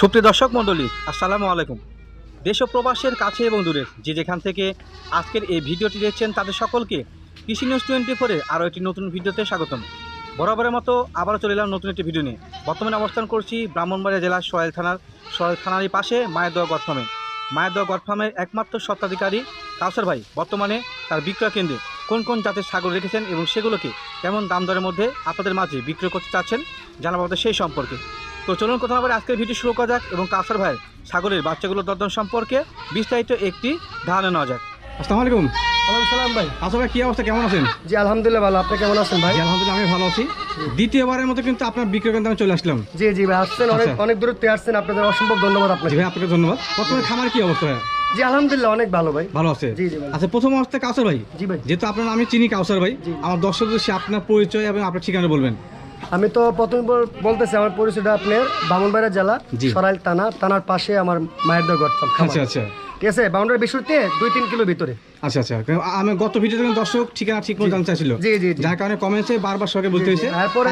সুপ্রিয় দর্শক মণ্ডলী, আসসালামু আলাইকুম। দেশ ও প্রবাসের কাছে এবং দূরের যে যেখান থেকে আজকের এই ভিডিওটি দেখছেন তাদের সকলকে কৃষি নিউজ টোয়েন্টি ফোরের আরও একটি নতুন ভিডিওতে স্বাগতম। বরাবরের মতো আবারও চলে এলাম নতুন একটি ভিডিও নিয়ে। বর্তমানে অবস্থান করছি ব্রাহ্মণবাড়িয়া জেলার সোহেল থানার সোহেল থানারই পাশে মায়েরদোয়া গড ফার্মে। মায়েরদোয়া গড একমাত্র স্বত্বাধিকারী কাউসার ভাই বর্তমানে তার বিক্রয় কেন্দ্রে কোন কোন জাতের ছাগল রেখেছেন এবং সেগুলোকে কেমন দাম দরের মধ্যে আপনাদের মাঝে বিক্রয় করতে চাচ্ছেন জানাব সেই সম্পর্কে। তো চলুন কথা বলে আজকের ভিডিও শুরু করা যাক এবং কাউসার ভাইয়ের ছাগলের বাচ্চাগুলোর দরদাম সম্পর্কে বিস্তারিত একটি ধারণা নেওয়া যাক। আসসালামু আলাইকুম। সালাম ভাই। কাউসার ভাই কী অবস্থা? কেমন আছেন? জি আলহামদুলিল্লাহ ভালো। আপনি কেমন আছেন ভাই? আলহামদুলিল্লাহ আমি ভালো আছি। দ্বিতীয়বারের মতো কিন্তু আপনার বিক্রয় কেন্দ্রে আমি চলে আসলাম। জি জি ভাই আসছেন। অনেক আচ্ছা। অনেক দূরত্বে আসছেন। আপনাদের অসম্ভব ধন্যবাদ আপনাকে। ভাই আপনাকে ধন্যবাদ। প্রথমে খামার কি অবস্থা ভাই? জি আলহামদুলিল্লাহ অনেক ভালো ভাই। ভালো আছে? জি, জি, আচ্ছা প্রথম অবস্থায় কাউসার ভাই। জি ভাই। যেহেতু আপনার আমি চিনি কাউসার ভাই আমার দর্শকদের সে আপনার পরিচয় এবং আপনার ঠিকানা বলবেন। আমি তো প্রথম বলতেছি আমার পরিচয়টা আপনার বামনবাড়িয়া জেলা সরাইল থানা থানার পাশে আমার মায়ের গড়তাম আচ্ছা আচ্ছা। ঠিক আছে? বাউন্ডারি বিশুতে দুই তিন কিলো ভিতরে। আচ্ছা আচ্ছা। আমি গত ভিডিওতে দর্শক ঠিকানা ঠিক মতো জানতে চাইছিল। জি, জি। যার কারণে কমেন্টসে বারবার সবাইকে বলতে হয়েছে। তারপরে।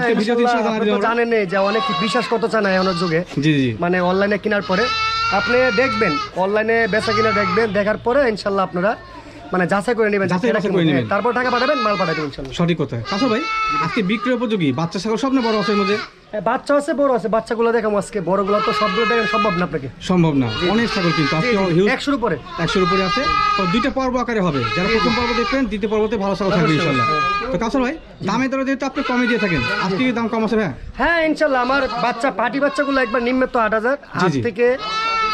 জানেন যে অনেক বিশ্বাস করতে চায় না যুগে। জি জি। মানে অনলাইনে কেনার পরে। আপনি দেখবেন অনলাইনে বেচা কিনা দেখবেন দেখার পরে ইনশাল্লাহ আপনারা মানে যাচাই করে নেবেন যাচাই বাছাই করে নেবেন। তারপর টাকা পাঠাবেন মাল পাঠাবেন ইনশাল্লাহ সঠিক কথা। কাউসার ভাই আজকে বিক্রয় উপযোগী? বাচ্চা ছাগল সব না বড় আছে মধ্যে? হ্যাঁ, বাচ্চা আছে বড় আছে। বাচ্চাগুলো দেখাম আজকে। বড়গুলো তো সবগুলো দেখেন সম্ভব না আপনাকে। সম্ভব না। অনেক ছাগল কিন্তু আজকে একশোর উপরে। একশোর উপরে আছে। তো দুইটা পর্ব আকারে হবে। যারা প্রথম পর্ব দেখবেন দ্বিতীয় পর্বতে ভালো ছাগল থাকবে ইনশাল্লাহ তো কাউসার ভাই দামে দরে যেহেতু আপনি কমে দিয়ে থাকেন আজকে দাম কম আছে ভাই? হ্যাঁ ইনশাল্লাহ আমার বাচ্চা পাটি বাচ্চাগুলো একবার নিম্ন তো আট হাজার। জি, আট জি। থেকে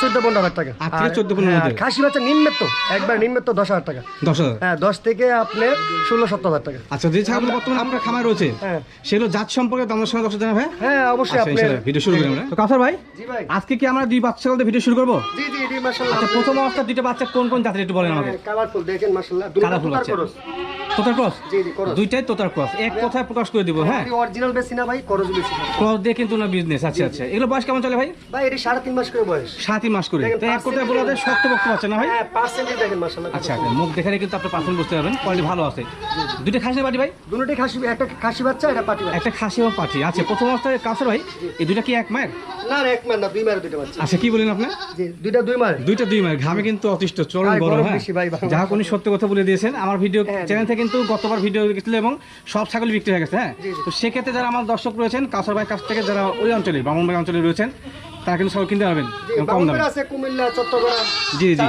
চোদ্দ পনেরো হাজার টাকা। আট থেকে আর- 14 পনেরো হ্যাঁ, হাজার। আর খাসি বাচ্চা নিম্ন তো একবার নিম্ন তো দশ হাজার টাকা। দশ হাজার? হ্যাঁ দশ থেকে আপনার ষোলো সত্তর হাজার টাকা। আচ্ছা যে ছাগল বর্তমানে আপনার খামার রয়েছে হ্যাঁ। সেগুলো জাত সম্পর্কে দামের সঙ্গে দর্শক জানা ভাই হ্যাঁ অবশ্যই আচ্ছা, আপনি ভিডিও শুরু করি আমরা। তো ভাই আজকে কি আমরা দুই বাচ্চা ছাগলদের ভিডিও শুরু করব? জি জি জি মাশাআল্লাহ। আচ্ছা প্রথম অবস্থা দুইটা বাচ্চা কোন কোন জাতের একটু বলেন আমাকে কালারফুল দেখেন মাশাআল্লাহ Colourful বাচ্চা। তোতার ক্রস দুইটাই তোতার ক্রস এক কথায় প্রকাশ করে দিব হ্যাঁ। অরিজিনাল বেশি না ভাই করস বেশি। ক্রস দিয়ে কিন্তু না বিজনেস আচ্ছা আচ্ছা। এগুলো বয়স কেমন চলে ভাই? ভাই এটি সাড়ে তিন মাস করে বয়স। মাস করে। তো এক কথায় বলা যায় শক্ত বক্ত পাচ্ছে না ভাই? হ্যাঁ পার্সেন্টেজ দেখেন মাশাআল্লাহ। আচ্ছা আচ্ছা। মুখ কিন্তু আপনি পার্সেন্ট বুঝতে পারবেন। কোয়ালিটি ভালো আছে। দুইটা খাসি ভাই? খাসি একটা খাসি বাচ্চা এটা পাটি একটা খাসি এবং পাঠি আচ্ছা প্রথম অবস্থায় কাছে ভাই? এই দুইটা কি এক মায়ের? না এক না দুই বাচ্চা। আচ্ছা কি বলেন আপনি? জি দুইটা দুই দুইটা দুই মায়ের। ঘামে কিন্তু অতিষ্ঠ চরম গরম হ্যাঁ। যা সত্য কথা বলে দিয়েছেন। আমার ভিডিও চ্যানেল থেকে কিন্তু গতবার ভিডিও গেছিল এবং সব ছাগল বিক্রি হয়ে গেছে হ্যাঁ। তো সেক্ষেত্রে যারা আমার দর্শক রয়েছেন কাছার ভাই কাছ থেকে যারা ওই অঞ্চলে ব্রাহ্মণবাড়ি অঞ্চলে রয়েছেন তারা কিন্তু ছাগল কিনতে পারবেন। কম দামে। আছে কুমিল্লা চট্টগ্রাম জি, জি।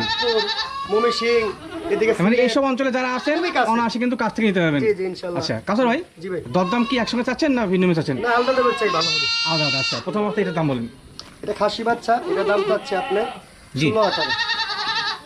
এদিকে মানে এইসব অঞ্চলে যারা অনায়াসে কিন্তু কাছ থেকে নিতে পারবেন। আচ্ছা কাছর ভাই দরদাম কি একসঙ্গে চাচ্ছেন না ভিন্ন চাচ্ছেন? না আলাদা দেবে চাই ভালো হবে। আলাদা আলাদা আচ্ছা প্রথম অবস্থায় এটার দাম বলেন। এটা খাসি বাচ্চা এটা দাম পাচ্ছে আপনার জি। টাকা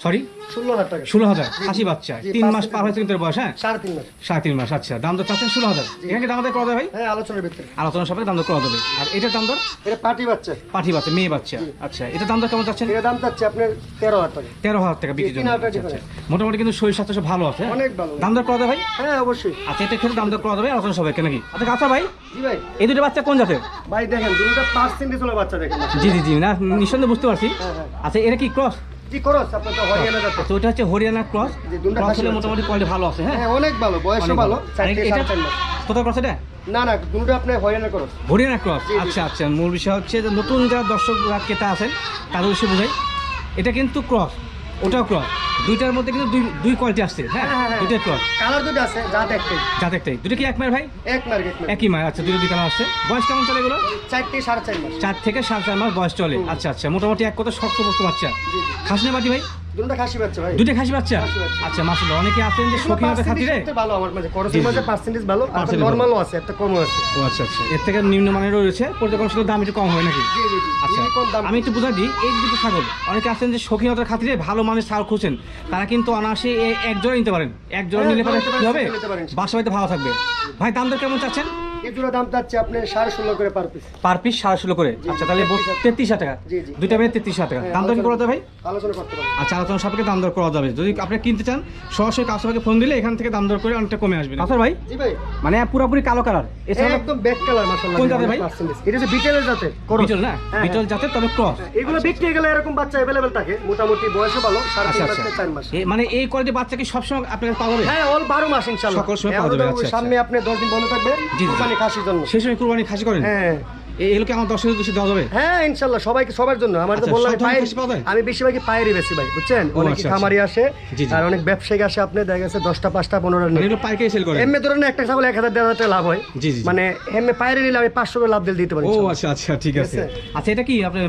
সরি ষোলো হাজার টাকা। ষোলো হাজার? খাসি বাচ্চা। তিন মাস পার হয়েছে কিন্তু বয়স হ্যাঁ? সাড়ে তিন মাস। সাড়ে তিন মাস আচ্ছা। দাম দর চাচ্ছেন ষোলো হাজার। এখানে দাম দর করা যাবে ভাই? হ্যাঁ আলোচনার ভিতরে সাপেক্ষে দাম দর করা যাবে আর এটার দাম দর? এটা পাটি বাচ্চা। পাঠি বাচ্চা মেয়ে বাচ্চা। আচ্ছা এটার দাম দর কেমন চাচ্ছেন? এটা দাম চাচ্ছে আপনার তেরো হাজার টাকা। তেরো হাজার টাকা বিক্রির জন্য। আচ্ছা, আচ্ছা। মোটামুটি কিন্তু শরীর স্বাস্থ্য সব ভালো আছে হ্যাঁ? অনেক ভালো। দাম দর করা যাবে ভাই? হ্যাঁ অবশ্যই। আচ্ছা এটা ক্ষেত্রে দাম দর করা যাবে আলোচনা সবাইকে নাকি? আচ্ছা আচ্ছা ভাই ভাই। এই দুটো বাচ্চা কোন জাতের? ভাই দেখেন দুটো পার্সেন্টেজ হলো বাচ্চা দেখেন। জি জি জি। না নিঃসন্দেহে বুঝতে পারছি। হ্যাঁ হ্যাঁ। আচ্ছা এটা কি ক্রস জি করস আপনার হরিয়ানা যাতে আচ্ছা ওটা হচ্ছে হরিয়ানা ক্রস জি, ক্রস হলে মোটামুটি কোয়ালিটি ভালো আছে হ্যাঁ? হ্যাঁ অনেক ভালো বয়সও ভালো এটা কোথাও ক্রস এটা? না না দুটো আপনার হরিয়ানা ক্রস হরিয়ানা ক্রস। আচ্ছা আচ্ছা মূল বিষয় হচ্ছে যে নতুন যারা দর্শক যারা ক্রেতা আছেন তাদের উদ্দেশ্যে বোঝাই। এটা কিন্তু ক্রস ওটাও ক্রস দুইটার মধ্যে কিন্তু দুই দুই কোয়ালিটি আসছে। হ্যাঁ? হ্যাঁ, হ্যাঁ। দুইটাই ক্রস কালার দুটো আছে যা দেখতে যাতে একটাই। দুটো কি এক মায়ের ভাই? এক মার একই মায়ের। আচ্ছা দুটো দুই কালার আসছে। বয়স কেমন চলে এগুলো? চার থেকে সাড়ে চার মাস। চার থেকে সাড়ে চার মাস বয়স চলে। আচ্ছা আচ্ছা। মোটামুটি এক কথা শক্ত করতে বাচ্চা খাসনে বাটি ভাই? দুটো খাসি বাচ্চা ভাই। দুটো খাসি বাচ্চা? আচ্ছা অনেকে আছেন যে খাতিরে? ভালো আমার মাঝে। করসের মাঝে পার্সেন্টেজ ভালো আর আছে একটা কমও আছে। ও আচ্ছা আচ্ছা। এর থেকে নিম্নমানেরও রয়েছে পর্যটন দাম একটু কম হয় নাকি? জি জি জি। আচ্ছা দাম? আমি একটু বুঝাই দিই এই দুটো ছাগল অনেকে আছেন যে শৌখিনতার খাতিরে ভালো মানের ছাগল খুঁজছেন তারা কিন্তু অনায়াসে এক জোড়া নিতে পারেন। এক জোড়া হ্যাঁ, নিলে পরে কি হবে। বাসা বাড়িতে ভালো থাকবে। ভাই দাম দর কেমন চাচ্ছেন? এই দুটো দাম চাচ্ছে আপনি সাড়ে ষোলো করে পার পিস পার পিস সাড়ে ষোলো করে? আচ্ছা তাহলে তেত্রিশ টাকা? জি, জি। দুইটা মেয়ে তেত্রিশ টাকা। হ্যাঁ, দাম দর কি করা যাবে ভাই? আলোচনা করতে আচ্ছা আলোচনা সাপেক্ষে দাম দর করা যাবে। যদি আপনি কিনতে চান সরাসরি কাস্টমারকে ফোন দিলে এখান থেকে দাম দর করে অনেকটা কমে আসবে। ভাই? জি ভাই। মানে পুরোপুরি কালো কালার। এছাড়া একদম ব্যাক কালার মাশাআল্লাহ। কোন জাতের ভাই? এটা হচ্ছে বিটেলের জাতের বিটল না? হ্যাঁ, বিটল জাতের তবে ক্রস এগুলো বিক্রি হয়ে গেলে এরকম বাচ্চা অ্যাভেলেবেল থাকে মোটামুটি বয়সও ভালো সাড়ে আচ্ছা তিন আচ্ছা থেকে চার মাস। মানে এই কোয়ালিটি বাচ্চা কি সবসময় আপনার পাওয়া যাবে? হ্যাঁ অল বারো মাস ইনশাল্লাহ সকল সময় পাওয়া যাবে, আচ্ছা, আচ্ছা। সামনে আপনি দশ দিন বন্ধ থাকবে জি, খাসির জন্য। সেই সময় কুরবানি খাসি করেন? হ্যাঁ। এগুলো কি আমার দর্শকের উদ্দেশ্যে দেওয়া যাবে? হ্যাঁ ইনশাল্লাহ সবাইকে সবার জন্য। আমার তো আচ্ছা, বললাম পায়ের? আমি বেশিরভাগই পায়েরই বেশি ভাই বুঝছেন? অনেক আচ্ছা, খামারি আসে। আর অনেক ব্যবসায়িক আসে আপনি দেখা গেছে দশটা পাঁচটা পনেরো মানে এগুলো পাইকারি সেল করে এমনি ধরেন একটা ছাগল এক হাজার দেড় হাজার লাভ হয়। মানে এমনি পায়ের নিলে আমি পাঁচশো করে লাভ দিলে দিতে পারি ও আচ্ছা আচ্ছা ঠিক আছে। আচ্ছা এটা কি আপনার?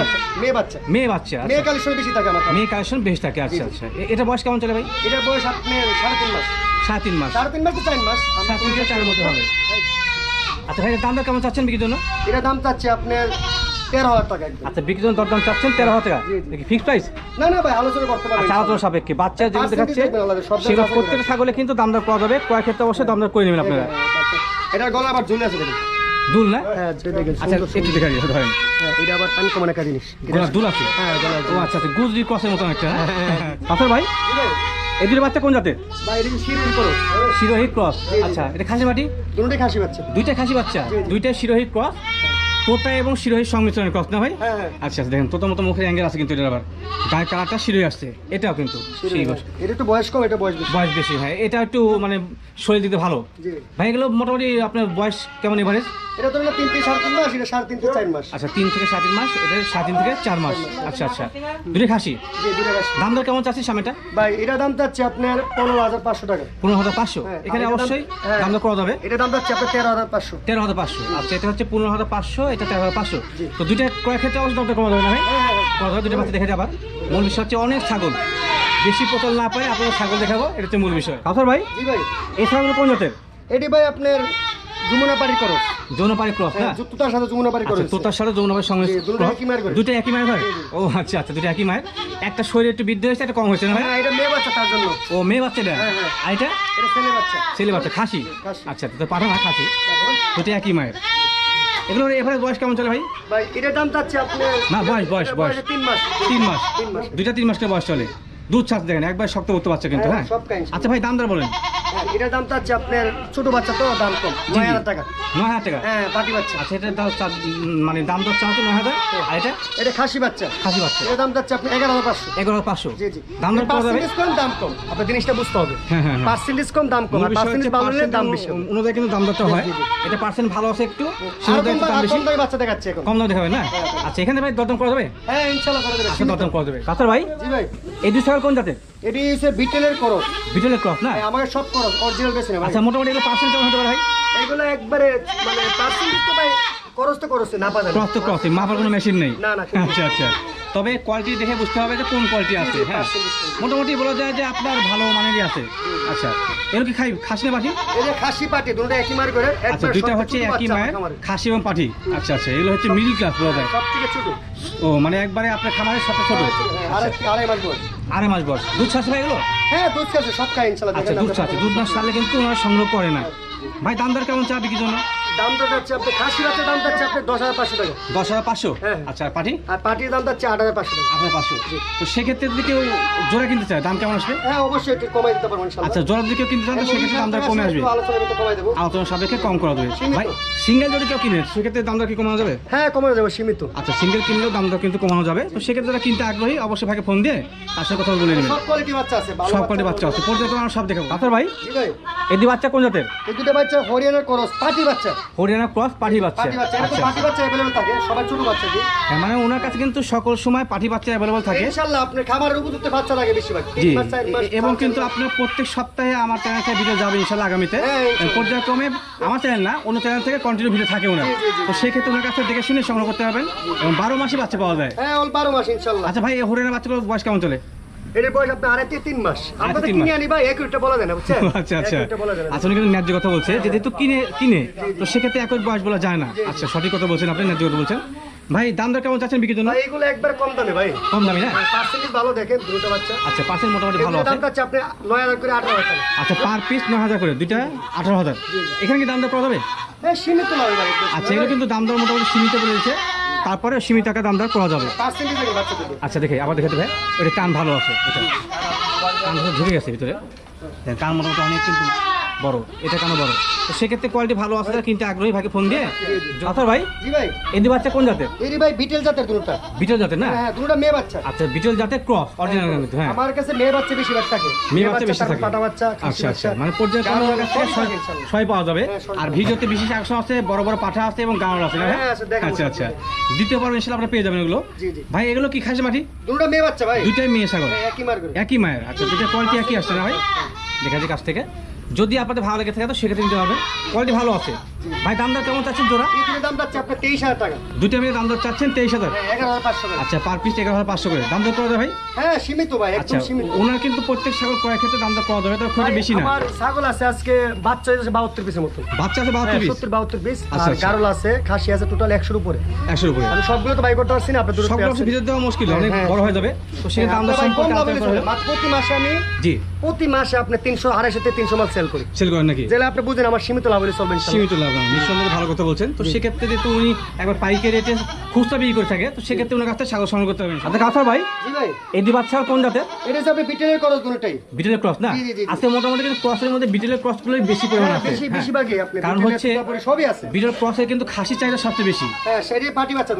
বাচ্চা, মেয়ে বাচ্চা। মেয়ে বাচ্চা আচ্ছা। মেয়ে কালেকশন বেশি থাকে আমার মেয়ে কালেকশন বেশ থাকে আচ্ছা আচ্ছা। এটা বয়স কেমন চলে ভাই? এটার বয়স আপনার সাড়ে তিন মাস। সাড়ে তিন মাস। সাড়ে তিন মাস চার মাস। সাড়ে তিন থেকে চারের মধ্যে হবে। আচ্ছা ভাই এর দাম দর কেমন চাচ্ছেন বিক্রির জন্য? এটা দাম চাচ্ছে আপনার তেরো হাজার টাকা আচ্ছা বিক্রির জন্য দরদাম চাচ্ছেন তেরো হাজার টাকা। দেখি ফিক্স প্রাইস না না ভাই আলোচনা করতে পারবেন। আচ্ছা আলোচনা সাপেক্ষে। বাচ্চা যেগুলো দেখাচ্ছে সেগুলো প্রত্যেকটা ছাগলে কিন্তু দাম দর পাওয়া যাবে। কয়েক ক্ষেত্রে অবশ্যই দাম দর করে নেবেন আপনারা। এটা গলা আবার ঝুলে আছে দুল না? হ্যাঁ আচ্ছা একটু দেখা দিয়ে ধরেন। হ্যাঁ, এটা আবার আনকমন একটা জিনিস। দুল আছে? হ্যাঁ ও আচ্ছা আচ্ছা গুজরি ক্রসের মতন একটা পাথর ভাই? এই দুটো বাচ্চা কোন জাতের? এটা শিরোহী শিরোহী ক্রস। জি। আচ্ছা এটা খাসি মাটি? দুটোই খাসি বাচ্চা। দুইটাই খাসি বাচ্চা? দুইটাই। দুইটা শিরোহী ক্রস? তোতা এবং শিরোহীর সংমিশ্রণের ক্রস না ভাই? হ্যাঁ হ্যাঁ। আচ্ছা আচ্ছা দেখেন তোতার মতো মুখের অ্যাঙ্গেল আছে কিন্তু এটা আবার। গায়ের কালারটা শিরোহী আসছে এটাও কিন্তু শিরোহী। এটা একটু বয়স কম এটা বয়স বেশি। বয়স বেশি হ্যাঁ। এটা একটু মানে শরীর দিতে ভালো। ভাই এগুলো মোটামুটি আপনার বয়স কেমন এভারেজ এটা না তিন থেকে সাড়ে তিন মাস এটা সাড়ে তিন থেকে চার মাস। আচ্ছা তিন থেকে সাত তিন মাস এটা তিন থেকে চার মাস। আচ্ছা আচ্ছা। দুটো খাসি? দাম দর কেমন চাচ্ছি সামনেটা? ভাই এটা দাম চাচ্ছে আপনার পনেরো হাজার পাঁচশো টাকা। পনেরো হাজার পাঁচশো? হ্যাঁ, এখানে অবশ্যই হ্যাঁ। দাম দর করা যাবে? এটা দাম চাচ্ছে আপনার তেরো হাজার পাঁচশো। তেরো হাজার পাঁচশো। আচ্ছা এটা হচ্ছে পনেরো হাজার পাঁচশো। এটা তেরো হাজার পাঁচশো তো দুইটা কয়েক ক্ষেত্রে অবশ্যই দামটা কমা যাবে না ভাই? হ্যাঁ হ্যাঁ যাবে দুটো বাচ্চা দেখে যাবার মূল বিষয় হচ্ছে অনেক ছাগল। বেশি পচল না পাই আপনারা ছাগল দেখাবো এটা হচ্ছে মূল বিষয়। কাফর ভাই? জি ভাই। এই ছাগল কোন জাতের এটি ভাই আপনার ক্রস না? সাথে আচ্ছা তোতার সাথে দুটো একই মায়ের হয়। ও আচ্ছা আচ্ছা দুটো একই মায়ের। একটা শরীর একটু বৃদ্ধি হয়েছে একটা কম হয়েছে না হ্যাঁ এটা মেয়ে বাচ্চা তার জন্য। ও মেয়ে হ্যাঁ, হ্যাঁ। আর এটা? ছেলে বাচ্চা। ছেলে বাচ্চা খাসি? খাসি। আচ্ছা তো পাঠা না খাসি। দুটো একই মায়ের। এগুলো এবারে বয়স কেমন চলে ভাই? ভাই এটার দাম চাচ্ছে আপনি না, বয়স, বয়স, বয়স। তিন মাস। তিন মাস। তিন মাস। দুইটা তিন মাসকে বয়স চলে। দুধ ছাড়তে দেখেন একবার শক্ত করতে পারছে কিন্তু হ্যাঁ, হ্যাঁ। আচ্ছা ভাই দাম দর বলেন। এটার দাম চাচ্ছে আপনার ছোট বাচ্চা তো দাম কম। নয় হাজার টাকা। নয় হাজার টাকা? হ্যাঁ পাটি বাচ্চা। আচ্ছা এটা দাম মানে দাম চাও নয় হাজার আর এটা? এটা খাসি বাচ্চা। খাসি বাচ্চা। এটার দাম চাচ্ছে আপনি এগারো হাজার পাঁচশো। এগারো হাজার পাঁচশো? জি জি। দাম যাবে পার্সেন্টেজ কম দাম কম। আপনার জিনিসটা বুঝতে হবে। হ্যাঁ হ্যাঁ হ্যাঁ। পার্সেন্টেজ কম দাম কম। আর পার্সেন্টেজ ভালো হলে দাম বেশি। অনুযায়ী কিন্তু দাম দরটা হয়। এটা পার্সেন্ট ভালো আছে একটু? কম দাম বাচ্চা দেখাচ্ছে এখন। কম দাম দেখাবে না? আচ্ছা এখানে ভাই দরদাম করা যাবে? হ্যাঁ করে দেবে আচ্ছা দরদাম করা যাবে। কাতার ভাই? জি ভাই। এই দুই ছাগল কোন জাতের? এটি হচ্ছে বিটেলের করস বিটেলের ক্রস না? আমাকে সব করস অরিজিনাল বেছে না আচ্ছা মোটামুটি এগুলো পার্সেন্ট কেমন হতে পারে ভাই? এগুলো একবারে মানে পার্সেন্ট তো ভাই করস তো করস না পাওয়া যাবে ক্রস তো ক্রস মাপার কোনো মেশিন নেই। না, না, আচ্ছা আচ্ছা। তবে কোয়ালিটি দেখে বুঝতে হবে যে কোন কোয়ালিটি আছে হ্যাঁ। মোটামুটি বলা যায় যে আপনার ভালো মানেরই আছে। আচ্ছা এগুলো কি খাই খাসি না এই যে খাসি পাটি দুটো একই মার করে আচ্ছা সবচেয়ে হচ্ছে একই মায়ের খাসি এবং আচ্ছা আচ্ছা এগুলো হচ্ছে মিডিল ক্লাস বলা যায়। সব থেকে ছোট। ও মানে একবারে আপনার খামারের সাথে ছোট। হ্যাঁ, আড়াই মাস বয়স। আড়াই মাস বয়স। দুধ ছাড়ছে এগুলো? হ্যাঁ দুধ সব খাই ইনশাল্লাহ আচ্ছা দুধ ছাড়ছে। দুধ না ছাড়লে কিন্তু ওনারা সংগ্রহ করে না। ভাই দাম দর কেমন চা বিক্রির জন্য? দাম তো যাচ্ছে আপনি খাসি বাচ্চার দাম যাচ্ছে আপনি দশ হাজার পাঁচশো টাকা। দশ হাজার পাঁচশো? হ্যাঁ। আচ্ছা আর আর পাটির দাম যাচ্ছে আট হাজার পাঁচশো টাকা। পাঁচশো। তো সেক্ষেত্রে যদি কেউ জোড়া কিনতে চায় দাম কেমন আসবে? হ্যাঁ অবশ্যই একটু কমাই দিতে পারব আচ্ছা জোড়া যদি কেউ কিনতে চান তো সেক্ষেত্রে দাম দর কমে আসবে। আলোচনা সাপেক্ষে কম করা যাবে। ভাই সিঙ্গেল যদি কেউ কিনে সেক্ষেত্রে দাম দর কি কমানো যাবে? হ্যাঁ কমানো যাবে সীমিত। আচ্ছা সিঙ্গেল কিনলেও দাম দর কিন্তু কমানো যাবে। তো সেক্ষেত্রে যারা কিনতে আগ্রহী অবশ্যই ভাইকে ফোন দিয়ে তার সাথে কথা বলে নেবেন। সব কোয়ালিটি বাচ্চা আছে সব কোয়ালিটি বাচ্চা আছে। আমরা সব দেখাবো। আপনার ভাই এই দুই বাচ্চা কোন জাতের? এই দুটো বাচ্চা হরিয়ানার করস পাটি বাচ্চা। হরিয়ানা ক্রস পাঠি বাচ্চা। থাকে সবাই ছোট হ্যাঁ, মানে ওনার কাছে কিন্তু সকল সময় পাঠি বাচ্চা থাকে। খামারের উপযুক্ত বাচ্চা লাগে বেশিরভাগ। জি এবং কিন্তু আপনার প্রত্যেক সপ্তাহে আমার চ্যানেল থেকে ভিডিও যাবে আগামীতে। হ্যাঁ, পর্যায়ক্রমে আমার চ্যানেল না অন্য চ্যানেল থেকে কন্টিনিউ ভিডিও থাকে ওনার। তো সেক্ষেত্রে ওনার কাছে দেখে শুনে সংগ্রহ করতে পারবেন। এবং বারো মাসে বাচ্চা পাওয়া যায়। হ্যাঁ বারো মাস ইনশাল্লাহ আচ্ছা ভাই হরিয়ানা বাচ্চাগুলোর বয়স কেমন চলে? এর বয়স আপনার আড়াই থেকে তিন মাস। আমরা কিনে আনি ভাই একুশটা বলা যায় না বুঝছেন? আচ্ছা আচ্ছা। একুশটা বলা যায় না আচ্ছা উনি কিন্তু ন্যায্য কথা বলছে যেহেতু কিনে কিনে তো সেক্ষেত্রে একই বয়স বলা যায় না। আচ্ছা সঠিক কথা বলছেন আপনি ন্যায্য কথা বলছেন। ভাই দাম দর কেমন চাচ্ছেন বিক্রির জন্য? এগুলো একবার কম দামে ভাই। কম দামি না? পার্সেন্টেজ ভালো দেখেন দুটো বাচ্চা। আচ্ছা পার্সেন্ট মোটামুটি ভালো আছে। দাম আপনি করে আচ্ছা পার পিস নয় হাজার করে দুইটা আঠারো হাজার। এখানে কি দাম দর করা যাবে? হ্যাঁ সীমিত আচ্ছা এগুলো কিন্তু দাম দর মোটামুটি সীমিত বলেছে। তারপরে সীমিত টাকা দাম দর করা যাবে। আচ্ছা দেখে, আবার দেখে দেবে। ওইটা কান ভালো আছে কান ঝুঁকে গেছে ভিতরে। কান মোটামুটি অনেক কিন্তু। বড় এটা কেন বড়? তো সেক্ষেত্রে কোয়ালিটি ভালো আছে তারা কিনতে আগ্রহী ভাইকে ফোন দিয়ে আচ্ছা ভাই জি ভাই। এদি বাচ্চা কোন জাতের? এই ভাই বিটেল জাতের দুটোটা। বিটল জাতের না? হ্যাঁ দুটোটা মেয়ে বাচ্চা। আচ্ছা বিটল জাতের ক্রস অরিজিনাল কিন্তু হ্যাঁ। আমার কাছে মেয়ে বাচ্চা বেশি বাচ্চা থাকে মেয়ে বাচ্চা বেশি থাকে। পাটা বাচ্চা আচ্ছা আচ্ছা মানে পর্যায়ক্রমে গাড়ল ওর থেকে ছয়- পাওয়া যাবে। হ্যাঁ, আর ভিডিওতে বিশেষ আকর্ষণ আছে বড় বড় পাঠা আছে এবং গাঁড় আছে হ্যাঁ, আচ্ছা আচ্ছা। সেটা। দ্বিতীয় পর্ব ইনশাল্লাহ আপনারা পেয়ে যাবেন এগুলো। জি জি। ভাই এগুলো কি খাসি মাটি? দুটোটা মেয়ে বাচ্চা ভাই। দুইটাই মেয়ে ছাগল হ্যাঁ, একই মার একই মায়ের। আচ্ছা দুইটা কোয়ালিটি একই আসছে না ভাই? দেখা যায় কাছ থেকে। যদি আপনাদের ভালো লেগে থাকে তো সেক্ষেত্রে নিতে হবে কোয়ালিটি ভালো আছে। ভাই দাম দর কেমন চাচ্ছেন জোড়া? দাম যাচ্ছে আপনার তেইশ হাজার টাকা। দুইটা মেয়ে দাম দর চাচ্ছেন তেইশ হাজার। হ্যাঁ, আচ্ছা পার পিস এগারো হাজার পাঁচশো করে। দাম দর করা ভাই? হ্যাঁ সীমিত ভাই আচ্ছা ওনার কিন্তু প্রত্যেক ছাগল ক্রয়ের ক্ষেত্রে দাম দর করা যাবে তার খুব বেশি না। আমার ছাগল আছে আজকে বাচ্চা হয়েছে বাহাত্তর পিসের মতো। বাচ্চা আছে বাহাত্তর পিস সত্তর বাহাত্তর পিস আচ্ছা, আর আচ্ছা। গারল আছে খাসি আছে টোটাল একশোর উপরে। একশোর উপরে। আমি সবগুলো তো বাই করতে পারছি না আপনার দুটো সবগুলো ভিতরে দেওয়া মুশকিল অনেক হ্যাঁ। বড় হয়ে যাবে। তো সেই দাম দর সম্পর্কে। প্রতি মাসে আমি জি। প্রতি মাসে আপনি তিনশো আড়াইশো থেকে তিনশো মাল সেল করি। সেল করেন নাকি? যেটা আপনি বুঝেন আমার সীমিত লাভ হলে চলবেন সীমিত লাভ না নিঃসন্দেহে ভালো কথা বলছেন। তো সেক্ষেত্রে যেহেতু উনি একবার পাইকারি রেটে খুচরা বিক্রি করে থাকে তো সেক্ষেত্রে ওনার কাছ থেকে ছাগল সংগ্রহ করতে আচ্ছা ভাই এই বাচ্চা কোন জাতের? এটা বিটেলের দুটোটাই বিটেলের ক্রস না। আজকে মোটামুটি কিন্তু ক্রসের মধ্যে বিটেলের বেশি পরিমাণ হ্যাঁ, আছে। বেশি হ্যাঁ। বেশিরভাগই আপনি কারণ হচ্ছে সবই আছে। বিটেল ক্রসের কিন্তু খাসি চাহিদা সবচেয়ে বেশি। হ্যাঁ পাটি বাচ্চা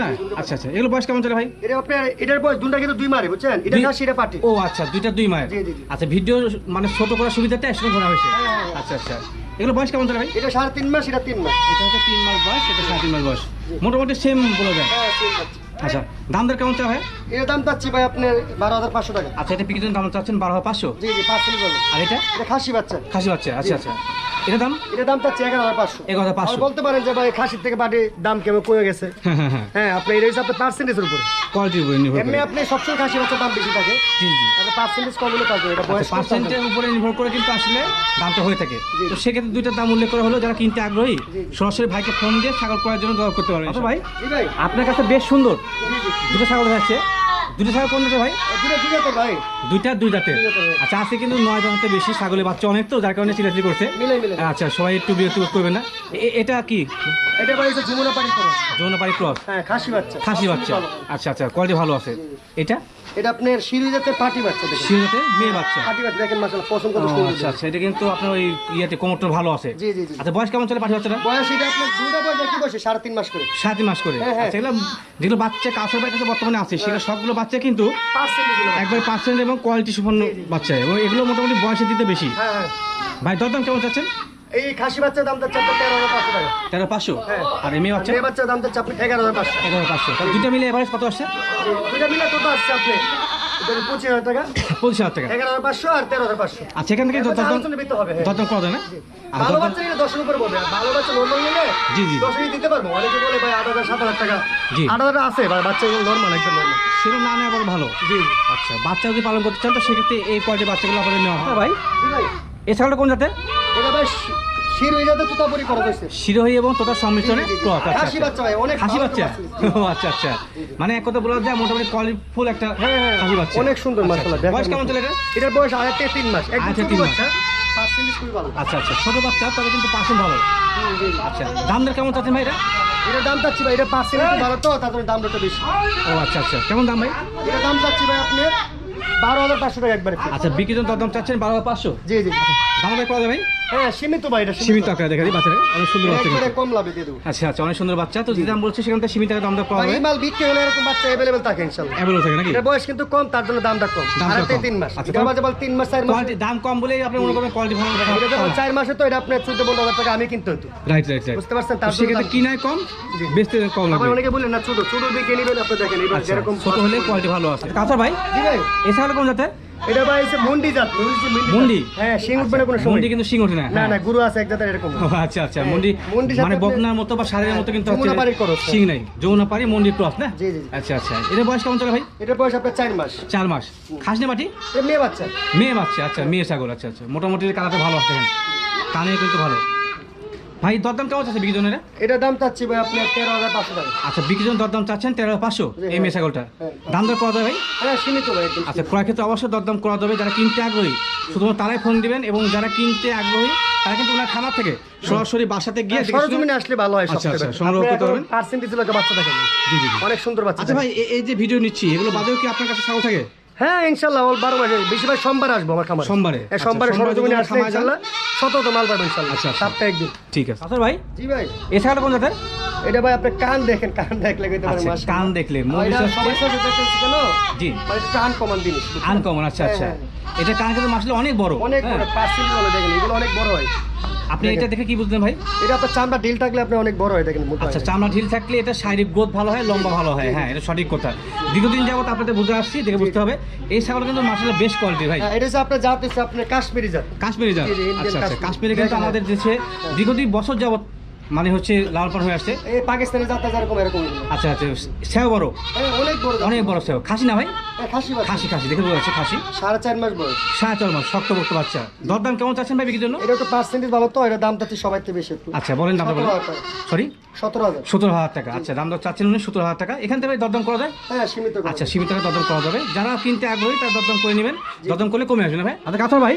না? আচ্ছা আচ্ছা এগুলো বয়স কেমন চলে ভাই? এটা আপনার এটার বয়স দুটা কিন্তু দুই মারে বুঝছেন? এটা খাসি এটা পাটি। ও আচ্ছা দুইটা দুই জি। আচ্ছা ভিডিও মানে ছোট করার সুবিধাটা ধরা হয়েছে? হ্যাঁ, হ্যাঁ, হ্যাঁ। আচ্ছা আচ্ছা। এগুলো বয়স কেমন ভাই? এটা সাড়ে তিন মাস এটা তিন মাস। এটা হচ্ছে তিন মাস বয়স এটা সাড়ে তিন মাস বয়স। মোটামুটি সেম বলা যায়? হ্যাঁ আচ্ছা দাম দর কেমন চা ভাই এর দাম চাচ্ছি ভাই আপনার বারো হাজার পাঁচশো টাকা। আচ্ছা এটা পিকের দাম চাচ্ছেন বারো হাজার পাঁচশো? জি জি পাঁচশো আর এটা? এটা খাসি বাচ্চা। খাসি বাচ্চা আচ্ছা আচ্ছা। এটা দাম? এটা দাম চাচ্ছি এগারো হাজার পাঁচশো। এগারো হাজার পাঁচশো। বলতে পারেন যে ভাই খাসির থেকে পাটির দাম কেমন কমে গেছে? হ্যাঁ হ্যাঁ। হ্যাঁ আপনি এটা হচ্ছে আপনার পার্সেন্টেজের উপরে। কোয়ালিটির উপরে নির্ভর এমনি আপনি সবসময় খাসি বাচ্চার দাম বেশি থাকে। জি জি। তাহলে পার্সেন্টেজ কম হলে পারবে এটা বয়স পার্সেন্টের উপরে নির্ভর করে কিন্তু আসলে দামটা হয়ে থাকে। তো সেক্ষেত্রে দুইটার দাম উল্লেখ করা হলো যারা কিনতে আগ্রহী সরাসরি ভাইকে ফোন দিয়ে ছাগল করার জন্য দর করতে পারবেন আচ্ছা ভাই আপনার কাছে বেশ সুন্দর দুটো ছাগল আছে দুটো ছাগল কোন ভাই? দুইটা দুই জাতের। আচ্ছা আছে কিন্তু নয় জনতে বেশি ছাগলের বাচ্চা অনেক তো যার কারণে চিলাচিলি করছে। আচ্ছা সবাই একটু বিরক্ত বোধ করবেন না। এটা কি? এটা ভাই ক্রস। হ্যাঁ খাসি বাচ্চা। খাসি বাচ্চা। আচ্ছা আচ্ছা কোয়ালিটি ভালো আছে। এটা? এটা আপনার শিরু জাতের পাটি বাচ্চা দেখেন। শিরো মেয়ে বাচ্চা। পাটি বাচ্চা দেখেন মাসাল পছন্দ কত সুন্দর আচ্ছা আচ্ছা এটা কিন্তু আপনার ওই ইয়েতে কোমরটা ভালো আছে। জি জি আচ্ছা বয়স কেমন চলে পাঠি বাচ্চাটা বয়স এটা আপনার দুটা বয়স কি বয়সে সাড়ে তিন মাস করে। সাত তিন মাস করে। হ্যাঁ, হ্যাঁ। আচ্ছা এগুলো যেগুলো বাচ্চা কাছের কাছে বর্তমানে আছে সেগুলো সবগুলো বাচ্চা কিন্তু একবার পার্সেন্ট এবং কোয়ালিটি সম্পন্ন বাচ্চা এবং এগুলো মোটামুটি বয়সের দিতে বেশি। হ্যাঁ হ্যাঁ। ভাই দরদাম কেমন চাচ্ছেন? এই খাসি বাচ্চার দাম আপনার তেরো হাজার পাঁচশো টাকা। তেরো পাঁচশো? হ্যাঁ। আর এমনি বাচ্চা? মেয়ে বাচ্চার দাম চাচ্ছে আপনি এগারো হাজার পাঁচশো। এগারো পাঁচশো। দুইটা মিলে এভারেজ কত আসছে? দুটা মিলে কত আসছে আপনি পঁচিশ হাজার টাকা? পঁচিশ হাজার টাকা। এগারো হাজার পাঁচশো আর তেরো হাজার পাঁচশো। আচ্ছা এখান থেকে এর মধ্যে দরদাম আলোচনা দিতে হবে হ্যাঁ। দরদাম করা যায় না? ভালো বাচ্চা নিলে দশের উপরে বলবে ভালো বাচ্চা নর্মাল নিলে জি, জি। দিতে পারব। অনেকে বলে ভাই আট হাজার সাত হাজার টাকা। জি। আট হাজার আছে বাচ্চা নর্মাল একদম নর্মাল সেটা না নেওয়া ভালো? জি। আচ্ছা বাচ্চা যদি পালন করতে চান তো সেক্ষেত্রে এই কোয়ালিটির বাচ্চাগুলো আপনাদের নেওয়া হয় ভাই। জি ভাই। এছাড়াও কোন জাতের? এটা ভাই শি- শির হয়ে যাতে করা হয়েছে। শিরোহী এবং তোতার সম্মিশ্রণে। ক্রস আচ্ছা আচ্ছা। বাচ্চা ভাই, অনেক ভালো বাচ্চা। আচ্ছা আচ্ছা। মানে এক কথা বলা যায় মোটামুটি কোয়ালিটিফুল একটা হ্যাঁ, হ্যাঁ, বাচ্চা। অনেক সুন্দর আচ্ছা, মাশাআল্লাহ। বয়স কেমন। চলে এটা এটার বয়স আড়াই থেকে তিন মাস একদম ছোট বাচ্চা পার্সেন্টেজ খুবই ভালো। আচ্ছা আচ্ছা ছোট বাচ্চা তবে কিন্তু পার্সেন্ট ভালো। আচ্ছা দাম দর কেমন চাচ্ছেন ভাই এটা? দাম চাচ্ছি ভাই এটা পার্সেন্টেজ ভালো তো তার দামটা একটু বেশি। ও আচ্ছা আচ্ছা। কেমন দাম ভাই? এটার দাম চাচ্ছি ভাই আপনি বারো হাজার পাঁচশো টাকা একবারে আচ্ছা বিকিজন জন্য দাম চাচ্ছেন বারো হাজার পাঁচশো? জি জি। দাম করা যাবে ভাই? হ্যাঁ সীমিত ভাই এটা সীমিত। আকারে দেখা দিই বাচ্চারা অনেক সুন্দর বাচ্চা একবারে কম লাভে দিয়ে দেবো। আচ্ছা আচ্ছা অনেক সুন্দর বাচ্চা। তো যে বলছে সেখান থেকে সীমিত আকারে দাম দর করা ভাই যাবে এই মাল বিক্রি হলে এরকম বাচ্চা অ্যাভেলেবেল থাকে ইনশাল্লাহ। অ্যাভেলেবল থাকে নাকি? এটার বয়স কিন্তু কম তার জন্য দামটা কম। দামটা আড়াই থেকে কম। তিন মাস। এটা মাঝে বল তিন মাস চার মাস দাম কম বলেই আপনি মনে করবেন কোয়ালিটি ভালো এটা যখন চার মাসে তো এটা আপনার চোদ্দ টাকা আমি কিনতে হতো রাইট রাইট রাইট বুঝতে পারছেন? তার জন্য সেক্ষেত্রে কিনায় কম বেচতে কম আবার অনেকে না ছোট ছোট দিকে নেবেন আপনি দেখেন। এবার আচ্ছা যেরকম ছোট হলে কোয়ালিটি ভালো আছে। কাঁচা ভাই? জি ভাই। এছাড়া কোন এটা ভাই মন্ডি জাত। মন্ডি? হ্যাঁ শিং উঠবে না কোনো সময়। মন্ডি কিন্তু সিং ওঠে না না। না গুরু আছে এক জাতের এরকম। আচ্ছা আচ্ছা হ্যাঁ, মন্ডি মানে বকনার মতো বা ষাঁড়ের মতো কিন্তু হচ্ছে যমুনাপাড়ির cross, সিং নাই। যমুনাপাড়ি মন্ডি ক্রস না? জি, জি, জি। আচ্ছা আচ্ছা। এটা বয়স কেমন চলে ভাই? এটার বয়স আপনার মাস। চার মাস। খাসনি মাটি? মেয়ে বাচ্চা। মেয়ে বাচ্চা আচ্ছা মেয়ে ছাগল আচ্ছা আচ্ছা। মোটামুটি কালারটা ভালো আছে কানে কিন্তু ভালো। ভাই দরদাম কেমন এটার দাম চাচ্ছি ভাই আপনার তেরো হাজার পাঁচশো টাকা। আচ্ছা দরদাম চাচ্ছেন তেরো পাঁচশো এই মেয়ে ছাগলটা হ্যাঁ। দাম দর করা যাবে ভাই? হ্যাঁ সীমিত ভাই আচ্ছা ক্রয় ক্ষেত্রে অবশ্যই দরদাম করা যাবে। যারা কিনতে আগ্রহী শুধুমাত্র তারাই ফোন দিবেন এবং যারা কিনতে আগ্রহী তারা কিন্তু ওনার খামার থেকে সরাসরি বাসাতে গিয়ে সরজমিনে আসলে ভালো হয় আচ্ছা, আচ্ছা, সংগ্রহ করতে পারবেন। পার্সেন্টেজ লোকে বাচ্চা জি জি। অনেক সুন্দর বাচ্চা আচ্ছা ভাই এই যে ভিডিও নিচ্ছি এগুলো বাদেও কি আপনার কাছে ছাগল থাকে? হ্যাঁ ইনশাল্লাহ ওর বারো মাসে বেশিরভাগ সোমবার আসব আমার খামার সোমবারে? হ্যাঁ, সোমবারে আচ্ছা, সোমবারে সরজমিনে আসলে? ইনশাল্লাহ শতত মাল পাবেন ইনশাল্লাহ সাতটা আচ্ছা। একদিন ঠিক আছে আচ্ছা ভাই জি ভাই এছাড়া কোন জাতের এটা ভাই আপনি কান দেখেন কান দেখলে কইতে পারেন আচ্ছা, মাশাআল্লাহ। কান দেখলে, কেন? জি। মানে কান কমান জিনিস আনকমন আচ্ছা আচ্ছা। হ্যাঁ, এটা কান কিন্তু মাসলে অনেক বড়। অনেক হ্যাঁ। বড় বলে দেখেন এগুলো অনেক বড় হয়। আপনি এটা দেখে কি বুঝলেন ভাই? এটা আপনার চামড়া ঢিল থাকলে আপনি অনেক বড় হয় দেখেন আচ্ছা হয়। চামড়া ঢিল থাকলে এটা শারীরিক গ্রোথ ভালো হয় লম্বা ভালো হয়। হ্যাঁ এটা সঠিক কথা। দীর্ঘদিন যাবত আপনাদের বুঝে আসছি দেখে বুঝতে হবে। এই ছাগল কিন্তু মাসালে বেশ কোয়ালিটি ভাই। হ্যাঁ, এটা হচ্ছে আপনার জাত হচ্ছে আপনার কাশ্মীরি জাত। কাশ্মীরি জাত। আচ্ছা আচ্ছা। কাশ্মীরি। কাশ্মীরে কিন্তু আমাদের দেশে দীর্ঘদিন বছর যাবত মানে হচ্ছে লাল পার হয়ে আসছে। এই পাকিস্তানি জাত যেরকম এরকম আচ্ছা আচ্ছা সেও বড়। অনেক বড় অনেক বড় সেও। খাসি না ভাই? খাসি খাসি খাসি। দেখে বোঝা যাচ্ছে খাসি। সাড়ে চার মাস বয়স। সাড়ে চার মাস শক্তপোক্ত বাচ্চা। দরদাম কেমন চাচ্ছেন ভাই বিক্রির জন্য? এটা একটু পার্সেন্টেজ ভালো তো এটা দাম চাচ্ছি সবাই থেকে বেশি একটু। আচ্ছা বলেন দামটা সতেরো বলেন সরি সতেরো হাজার। সতেরো হাজার টাকা। আচ্ছা দাম দর চাচ্ছেন উনি সতেরো হাজার টাকা। এখান থেকে দরদাম করা যায়? হ্যাঁ সীমিত আচ্ছা সীমিত টাকা দরদাম করা যাবে। যারা কিনতে আগ্রহী তারা দরদাম করে নেবেন। দরদাম করলে কমে আসবে না ভাই? আচ্ছা কাথর ভাই।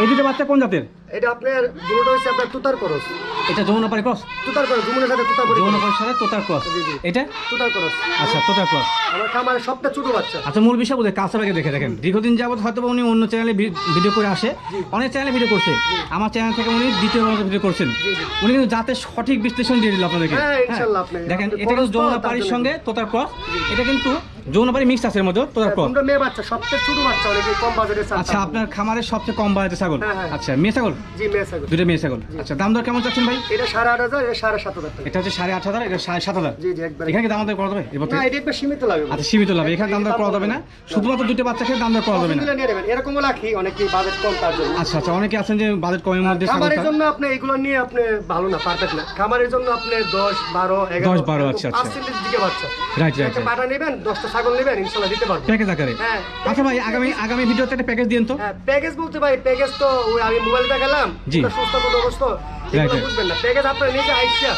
এই দুটো বাচ্চা কোন জাতের? এটা আপনার দুটো হচ্ছে আপনার তুতার করস এটা যমুনাপাড়ি ক্রস তুতার করস জুমুনের সাথে তুতার করি যমুনাপাড়ির সাথে তোতার ক্রস জি, জি। এটা? তুতার করস আচ্ছা তোতার ক্রস আমার খামারে সবটা ছোট বাচ্চা। আচ্ছা মূল বিষয় বোধহয় কাছাবাগে দেখে দেখেন। দীর্ঘদিন যাবত হয়তো উনি অন্য চ্যানেলে ভিডিও করে আসে। অনেক চ্যানেলে ভিডিও করছে। আমার চ্যানেল থেকে উনি দ্বিতীয় ভিডিও করছেন। উনি কিন্তু যাতে সঠিক বিশ্লেষণ দিয়ে দিল আপনাদেরকে। হ্যাঁ, হ্যাঁ। দেখেন এটা কিন্তু যমুনাপাড়ির সঙ্গে তোতার ক্রস এটা কিন্তু যমুনাপাড়ি মিক্স আছে এর মধ্যে তোতার ক্রস তোমরা মেয়ে বাচ্চা সবচেয়ে ছোট বাচ্চা অনেকে কম বাজারে আচ্ছা আপনার খামারের সবচেয়ে কম বাজেটের ছাগল? হ্যাঁ, হ্যাঁ। আচ্ছা মেয়ে ছাগল? জি মেয়ে ছাগল। দুটো মেয়ে ছাগল। আচ্ছা দাম দর কেমন চাচ্ছেন ভাই? এটা সাড়ে আট হাজার এটা সাড়ে সাত হাজার টাকা। এটা হচ্ছে সাড়ে আট হাজার এটা সাড়ে সাত হাজার। জি জি একবার। এখানে দাম দর করা যাবে? এবার না এটা একবার সীমিত লাগবে। আচ্ছা সীমিত লাভ এখানে দাম দর করা যাবে না। শুধুমাত্র দুটো বাচ্চা খেয়ে দাম দর করা যাবে না। এরকমও রাখি অনেকে বাজেট কম তার জন্য। আচ্ছা আচ্ছা অনেকে আছেন যে বাজেট কমের মধ্যে খামারের জন্য আপনি এগুলো নিয়ে আপনি ভালো না পারফেক্ট না। খামারের জন্য আপনি দশ বারো এগারো 10, 12 আচ্ছা, আচ্ছা। পার্সেন্টেজ দিকে বাচ্চা। রাইট রাইট পাটা নেবেন দশটা ছাগল নেবেন ইনশাল্লাহ দিতে পারবেন প্যাকেজ আকারে? হ্যাঁ। আচ্ছা ভাই আগামী আগামী ভিডিওতে একটা প্যাকেজ দিন তো। হ্যাঁ প্যাকেজ বলতে ভাই প্যাকেজ তো ওই আমি মোবাইল দেখালাম জি। সুস্থ অবস্থ এগুলো বুঝবেন না। প্যাকেজ আপনার নিজে আইসা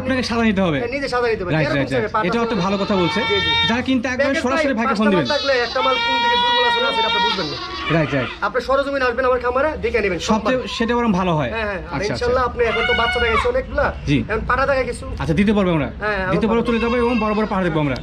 আপনাকে সাদা নিতে হবে। নিজে নিতে পাটা এটা একটা ভালো কথা বলছে। যারা কিনতে আগ্রহী সরাসরি ভাইকে ফোন দিবেন। থাকলে একটা মাল কোন দিকে দুর্বল আছে না সেটা আপনি বুঝবেন না। রাইট রাইট আপনি সরজমিনে আসবেন আমার খামারে দেখে নেবেন সবচেয়ে সেটা বরং ভালো হয়। হ্যাঁ হ্যাঁ। আচ্ছা আচ্ছা। আপনি এখন তো বাচ্চা দেখাইছে অনেকগুলা। জি। এখন পাটা দেখা আচ্ছা দিতে পারব আমরা। হ্যাঁ, দিতে পারব পারব। চলে যাব এবং বড় বড় পাহাড় দেখব আমরা।